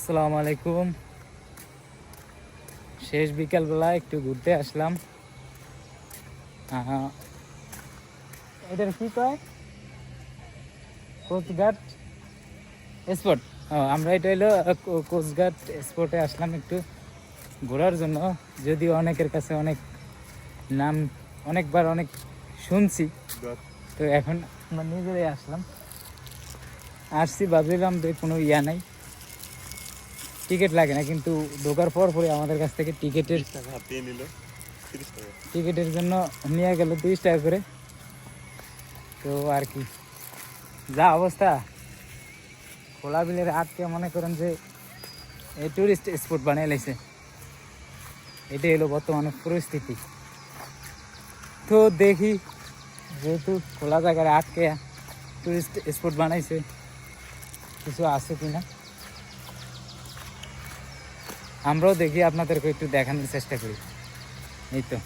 আসসালামু আলাইকুম। শেষ বিকালবেলা একটু ঘুরতে আসলাম। এটার কি কয়? কোচঘাট স্পট। আমরা এটা হলো কোচঘাট স্পটে আসলাম একটু ঘোরার জন্য। যদিও অনেকের কাছে অনেক নাম অনেকবার অনেক শুনছি। তো এখন আমরা নিজেরাই আসলাম। আসছি ভাবছিলাম যে কোনো ইয়া নাই। টিকিট লাগে না কিন্তু ঢোকার পর পরে আমাদের কাছ থেকে টিকিটের টিকিটের জন্য নিয়ে গেল তিরিশ টাকা করে। তো আর কি যা অবস্থা। খোলা বিলের হাটকে মনে করেন যে এই টুরিস্ট স্পট বানিয়ে লাইছে এটাই হলো বর্তমানে পরিস্থিতি। তো দেখি যেহেতু খোলা জায়গার আটকে টুরিস্ট স্পট বানাইছে কিছু আছে কিনা। আমরাও দেখি আপনাদেরকে একটু দেখানোর চেষ্টা করি। এই তো।